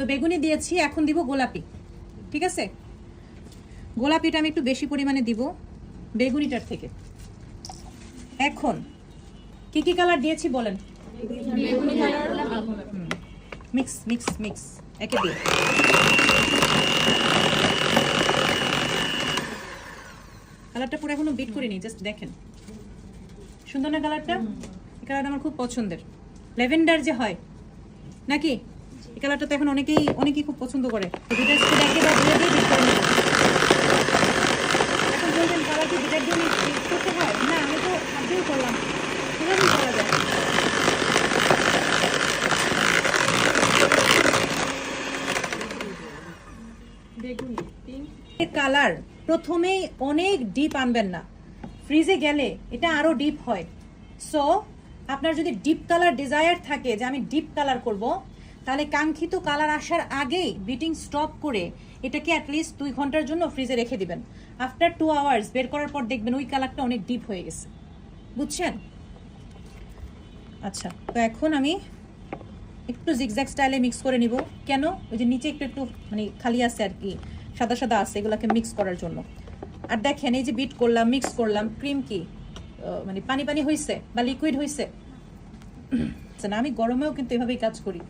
তো বেগুনি দিয়েছি, এখন দিব গোলাপি। ঠিক আছে? গোলাপিটা আমি একটু বেশি পরিমাণে দিব বেগুনিটার থেকে। এখন, কি কি কালার দিয়েছি বলেন? মিক্স মিক্স মিক্স, একে দিয়ে। কালারটা পুরো এখনও বিট করিনি জাস্ট দেখেন। সুন্দর না কালারটা? এই কালারটা আমার খুব পছন্দের। ল্যাভেন্ডার যে হয়, নাকি? এই কালারটা তো এখন অনেকেই অনেকেই খুব পছন্দ করে। কালার প্রথমেই অনেক ডিপ আনবেন না। ফ্রিজে গেলে এটা আরও ডিপ হয়। সো আপনার যদি ডিপ কালার ডিজায়ার থাকে যে আমি ডিপ কালার করব তাহলে কাঙ্ক্ষিত কালার আসার আগেই বিটিং স্টপ করে এটাকে অ্যাটলিস্ট দুই ঘণ্টার জন্য ফ্রিজে রেখে দিবেন। আফটার টু আওয়ার্স বের করার পর দেখবেন ওই কালারটা অনেক ডিপ হয়ে গেছে। বুঝছেন? আচ্ছা তো এখন আমি একটু জিগজ্যাগ স্টাইলে মিক্স করে নিব। কেন? ওই যে নিচে একটু একটু মানে খালি আছে আর কি, সাদা সাদা আছে, এগুলোকে মিক্স করার জন্য। আর দেখেন, এই যে বিট করলাম মিক্স করলাম ক্রিম কি? মানে পানি পানি হয়েছে বা লিকুইড হয়েছে আচ্ছা না, আমি গরমেও কিন্তু এভাবেই কাজ করি।